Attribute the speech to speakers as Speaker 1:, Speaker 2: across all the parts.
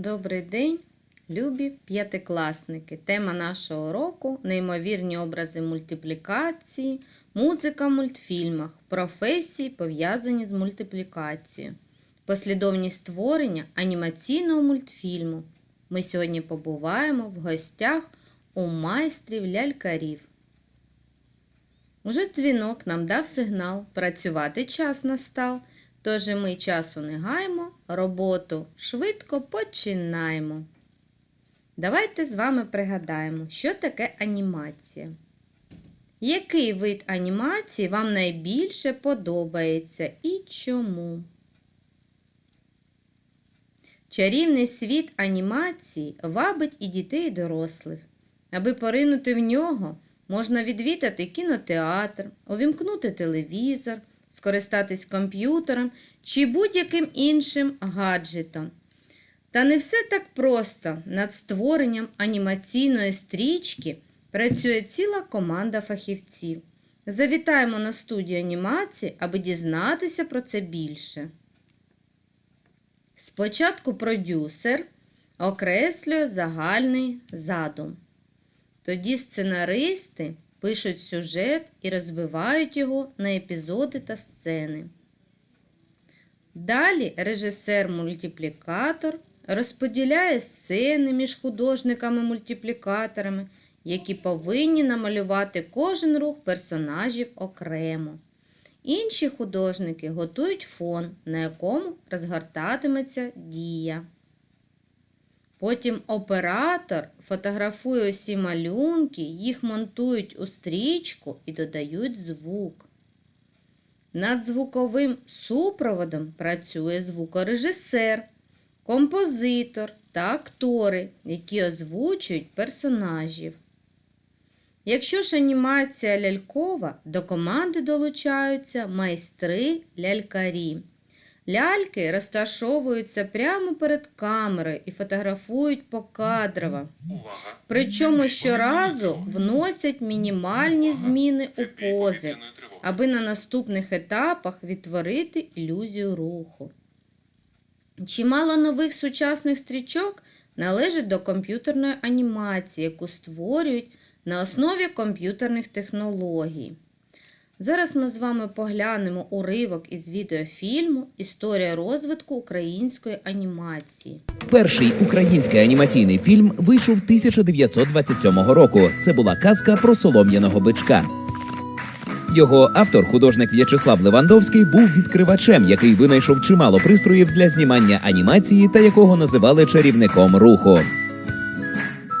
Speaker 1: Добрий день, любі п'ятикласники. Тема нашого уроку неймовірні образи мультиплікації, музика в мультфільмах, професії, пов'язані з мультиплікацією, послідовність створення анімаційного мультфільму. Ми сьогодні побуваємо в гостях у майстрів лялькарів. Уже дзвінок нам дав сигнал, працювати час настав. Тож ми часу не гаємо, роботу швидко починаємо. Давайте з вами пригадаємо, що таке анімація. Який вид анімації вам найбільше подобається і чому? Чарівний світ анімації вабить і дітей, і дорослих. Аби поринути в нього, можна відвідати кінотеатр, увімкнути телевізор, скористатись комп'ютером чи будь-яким іншим гаджетом. Та не все так просто. Над створенням анімаційної стрічки працює ціла команда фахівців. Завітаємо на студію анімації, аби дізнатися про це більше. Спочатку продюсер окреслює загальний задум. Тоді сценаристи пишуть сюжет і розбивають його на епізоди та сцени. Далі режисер-мультиплікатор розподіляє сцени між художниками-мультиплікаторами, які повинні намалювати кожен рух персонажів окремо. Інші художники готують фон, на якому розгортатиметься дія. Потім оператор фотографує усі малюнки, їх монтують у стрічку і додають звук. Над звуковим супроводом працює звукорежисер, композитор та актори, які озвучують персонажів. Якщо ж анімація лялькова, до команди долучаються майстри лялькарі. Ляльки розташовуються прямо перед камерою і фотографують покадрово. Причому щоразу вносять мінімальні зміни у пози, аби на наступних етапах відтворити ілюзію руху. Чимало нових сучасних стрічок належить до комп'ютерної анімації, яку створюють на основі комп'ютерних технологій. Зараз ми з вами поглянемо уривок із відеофільму Історія розвитку української анімації.
Speaker 2: Перший український анімаційний фільм вийшов 1927 року. Це була казка про солом'яного бичка. Його автор, художник В'ячеслав Левандовський, був відкривачем, який винайшов чимало пристроїв для знімання анімації та якого називали чарівником руху.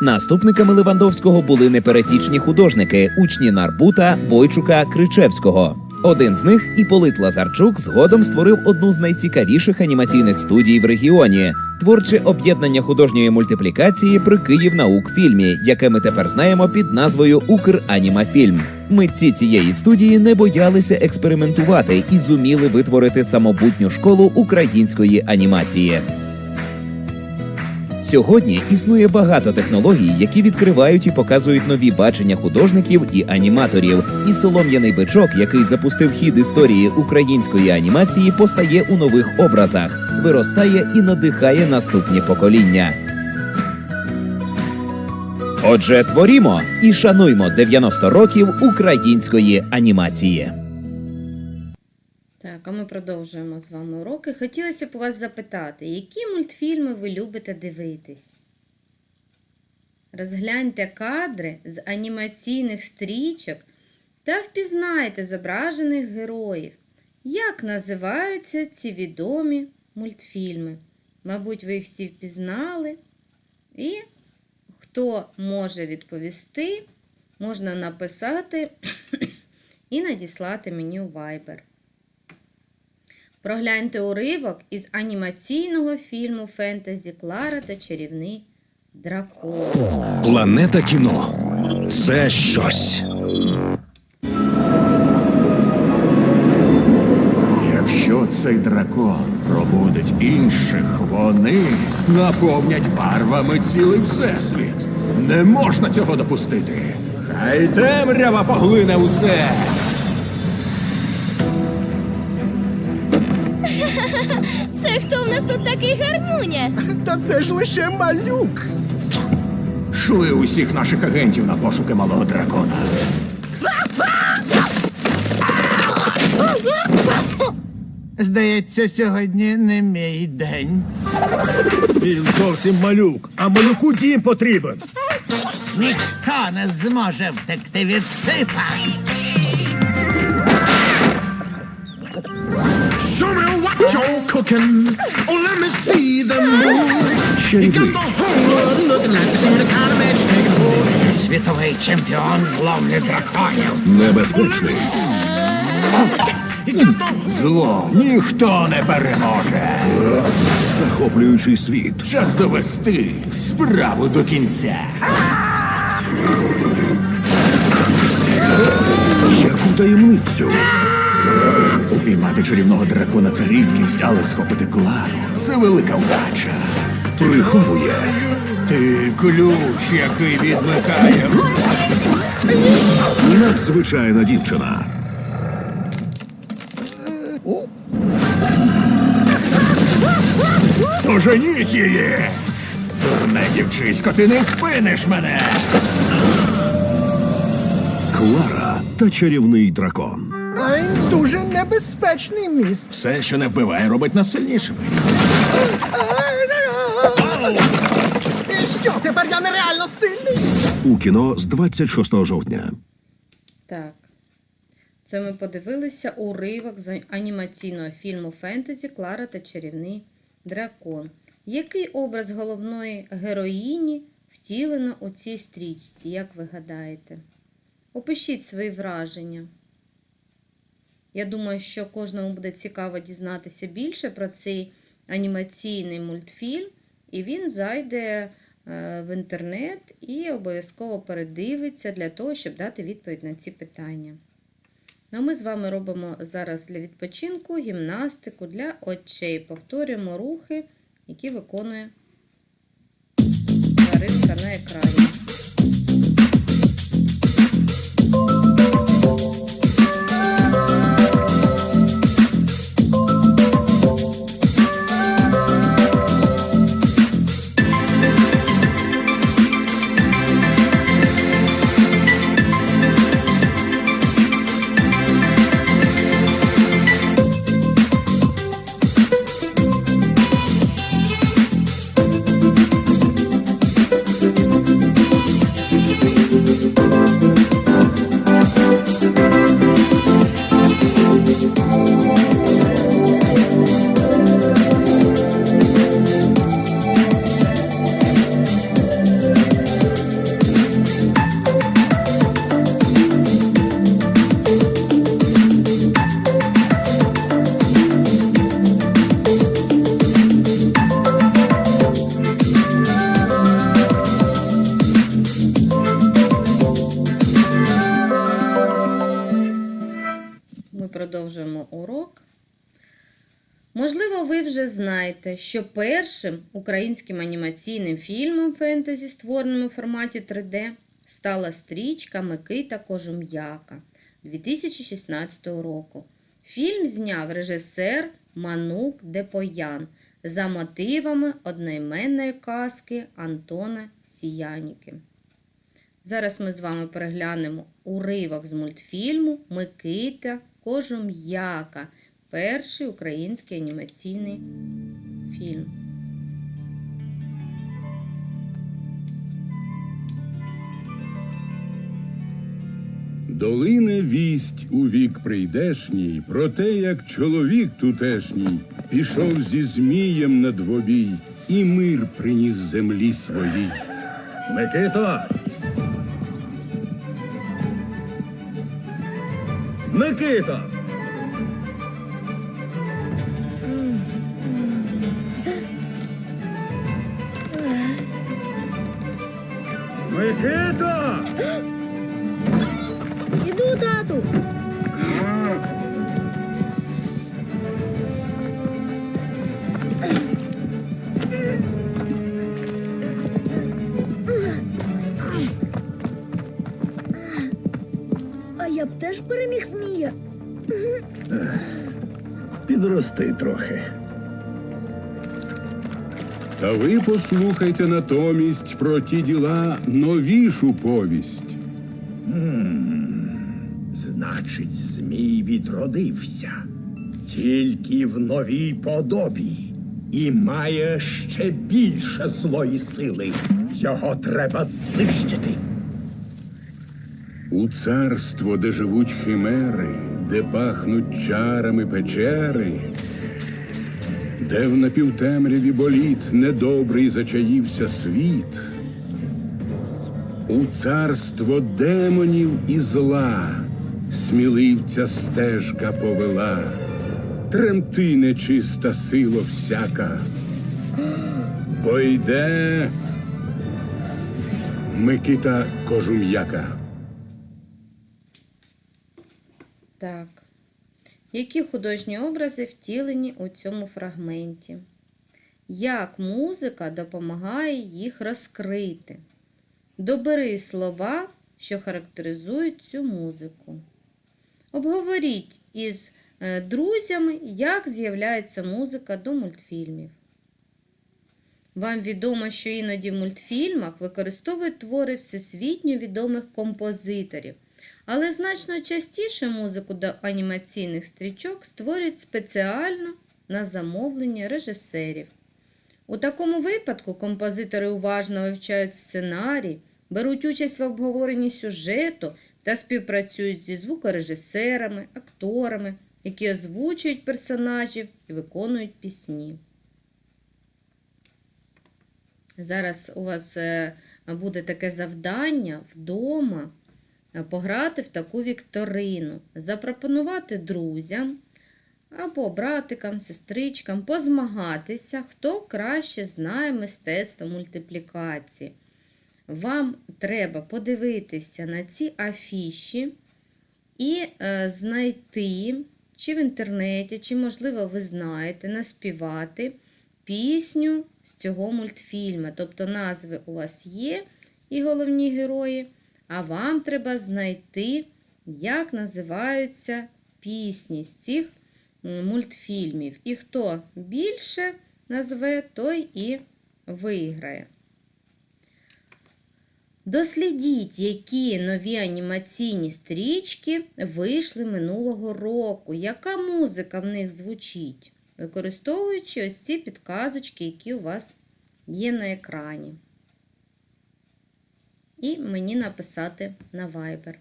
Speaker 2: Наступниками Левандовського були непересічні художники, учні Нарбута, Бойчука, Кричевського. Один з них, Іполит Лазарчук, згодом створив одну з найцікавіших анімаційних студій в регіоні творче об'єднання художньої мультиплікації при Київ наук фільмі, яке ми тепер знаємо під назвою Укранімафільм. Митці цієї студії не боялися експериментувати і зуміли витворити самобутню школу української анімації. Сьогодні існує багато технологій, які відкривають і показують нові бачення художників і аніматорів. І солом'яний бичок, який запустив хід історії української анімації, постає у нових образах, виростає і надихає наступні покоління. Отже, творімо і шануймо 90 років української анімації.
Speaker 1: Так, а ми продовжуємо з вами уроки. Хотілося б вас запитати, які мультфільми ви любите дивитись? Розгляньте кадри з анімаційних стрічок та впізнайте зображених героїв. Як називаються ці відомі мультфільми? Мабуть, ви їх всі впізнали. І хто може відповісти, можна написати і надіслати мені у Viber. Прогляньте уривок із анімаційного фільму Фентезі Клара та чарівний дракон.
Speaker 3: Планета кіно це щось.
Speaker 4: Якщо цей дракон пробудить інших, вони наповнять барвами цілий всесвіт. Не можна цього допустити. Хай темрява поглине усе.
Speaker 5: Це хто в нас тут такий гарнюня?
Speaker 3: Та це ж лише малюк.
Speaker 4: Шли усіх наших агентів на пошуки малого дракона.
Speaker 6: Здається, сьогодні не мій день.
Speaker 3: Він зовсім малюк, а малюку дім потрібен.
Speaker 6: Ніхто не зможе втекти від сипа.
Speaker 7: Show me what you're cooking. Oh, let me see the moves. You got the whole world looking like some kind of magic taking hold.
Speaker 6: Світовий чемпіон з ловлі драконів.
Speaker 3: Небезпечний.
Speaker 7: You the
Speaker 4: Зло ніхто не переможе.
Speaker 3: Захоплюючий світ.
Speaker 4: Час довести справу до кінця.
Speaker 3: Яку таємницю?
Speaker 4: Упіймати чарівного дракона це рідкість, але схопити Клару це велика вдача.
Speaker 3: Приховує.
Speaker 4: Ти ключ, який відмикає.
Speaker 3: Надзвичайна дівчина.
Speaker 4: Доженіть її! Дурне дівчисько, ти не спиниш мене!
Speaker 3: Клара та чарівний дракон.
Speaker 6: Ай, дуже небезпечний міст.
Speaker 4: Все, що не вбиває, робить нас сильнішими.
Speaker 6: І що, тепер я нереально сильний?
Speaker 3: У кіно з 26 жовтня.
Speaker 1: Так. Це ми подивилися уривок з анімаційного фільму Фентезі Клара та чарівний дракон. Який образ головної героїні втілено у цій стрічці, як ви гадаєте? Опишіть свої враження. Я думаю, що кожному буде цікаво дізнатися більше про цей анімаційний мультфільм, і він зайде е, в інтернет і обов'язково передивиться для того, щоб дати відповідь на ці питання. Ну, а ми з вами робимо зараз для відпочинку гімнастику для очей. Повторюємо рухи, які виконує тваринка на екрані. Знаєте, що першим українським анімаційним фільмом фентезі, створеним у форматі 3D, стала стрічка Микита Кожум'яка 2016 року. Фільм зняв режисер Манук Депоян за мотивами одноіменної казки Антона Сіяніки. Зараз ми з вами переглянемо уривок з мультфільму Микита Кожум'яка. Перший український анімаційний фільм.
Speaker 8: Долине вість у вік прийдешній, про те, як чоловік тутешній пішов зі змієм на двобій і мир приніс землі своїй.
Speaker 3: Микито! Микито! Микито!
Speaker 5: Іду, тату. А я б теж переміг змія.
Speaker 3: Підрости трохи.
Speaker 8: Та ви послухайте натомість про ті діла новішу повість.
Speaker 3: Значить, Змій відродився. Тільки в новій подобі. І має ще більше злої сили. Його треба знищити.
Speaker 8: У царство, де живуть химери, де пахнуть чарами печери, де в напівтемряві боліт недобрий зачаївся світ. У царство демонів і зла сміливця стежка повела, тремти нечиста сила всяка, бо йде Микита Кожум'яка.
Speaker 1: Так. Які художні образи втілені у цьому фрагменті? Як музика допомагає їх розкрити? Добери слова, що характеризують цю музику. Обговоріть із е, друзями, як з'являється музика до мультфільмів. Вам відомо, що іноді в мультфільмах використовують твори всесвітньо відомих композиторів, але значно частіше музику до анімаційних стрічок створюють спеціально на замовлення режисерів. У такому випадку композитори уважно вивчають сценарій, беруть участь в обговоренні сюжету та співпрацюють зі звукорежисерами, акторами, які озвучують персонажів і виконують пісні. Зараз у вас е, буде таке завдання вдома пограти в таку вікторину, запропонувати друзям або братикам, сестричкам, позмагатися, хто краще знає мистецтво мультиплікації. Вам треба подивитися на ці афіші і е, знайти, чи в інтернеті, чи, можливо, ви знаєте, наспівати пісню з цього мультфільму. Тобто назви у вас є і головні герої, а вам треба знайти, як називаються пісні з цих мультфільмів. І хто більше назве, той і виграє. Дослідіть, які нові анімаційні стрічки вийшли минулого року, яка музика в них звучить, використовуючи ось ці підказочки, які у вас є на екрані. І мені написати на Viber.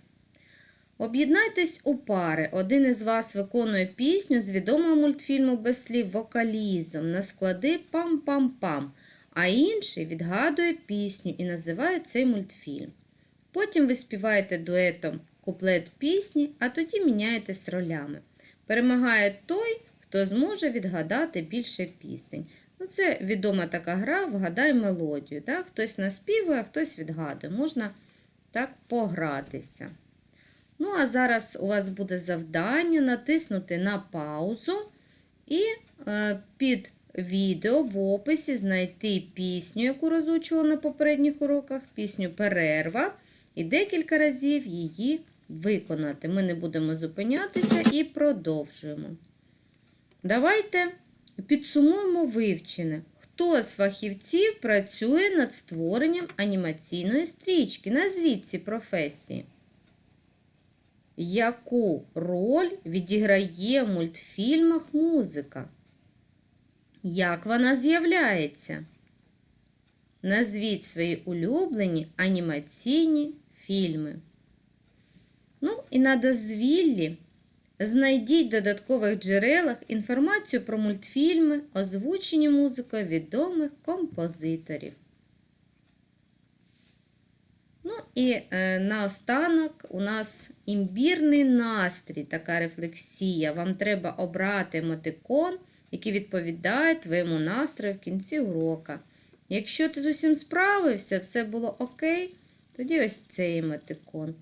Speaker 1: Об'єднайтесь у пари. Один із вас виконує пісню з відомого мультфільму без слів вокалізом на склади пам-пам-пам, а інший відгадує пісню і називає цей мультфільм. Потім ви співаєте дуетом куплет пісні, а тоді міняєтесь ролями. Перемагає той, хто зможе відгадати більше пісень. Ну, це відома така гра, вгадай мелодію. Так? Хтось наспівує, а хтось відгадує. Можна так погратися. Ну, а зараз у вас буде завдання натиснути на паузу і е, під відео в описі знайти пісню, яку розучувала на попередніх уроках, пісню Перерва, і декілька разів її виконати. Ми не будемо зупинятися і продовжуємо. Давайте підсумуємо вивчене. Хто з фахівців працює над створенням анімаційної стрічки? Назвіть ці професії. Яку роль відіграє в мультфільмах музика? Як вона з'являється? Назвіть свої улюблені анімаційні фільми. Ну і на дозвіллі знайдіть в додаткових джерелах інформацію про мультфільми, озвучені музикою відомих композиторів. Ну і е, наостанок у нас імбірний настрій, така рефлексія. Вам треба обрати емотикон, який відповідає твоєму настрою в кінці урока. Якщо ти з усім справився, все було окей, тоді ось цей емотикон.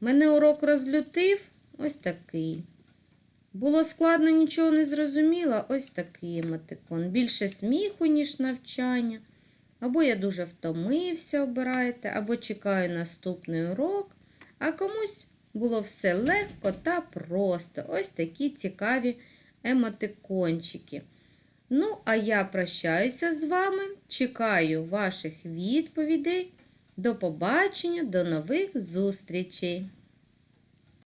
Speaker 1: Мене урок розлютив ось такий. Було складно, нічого не зрозуміла, ось такий емотикон. Більше сміху, ніж навчання. Або я дуже втомився, обирайте, або чекаю наступний урок, а комусь було все легко та просто. Ось такі цікаві емотикончики. Ну, а я прощаюся з вами. Чекаю ваших відповідей. До побачення, до нових зустрічей!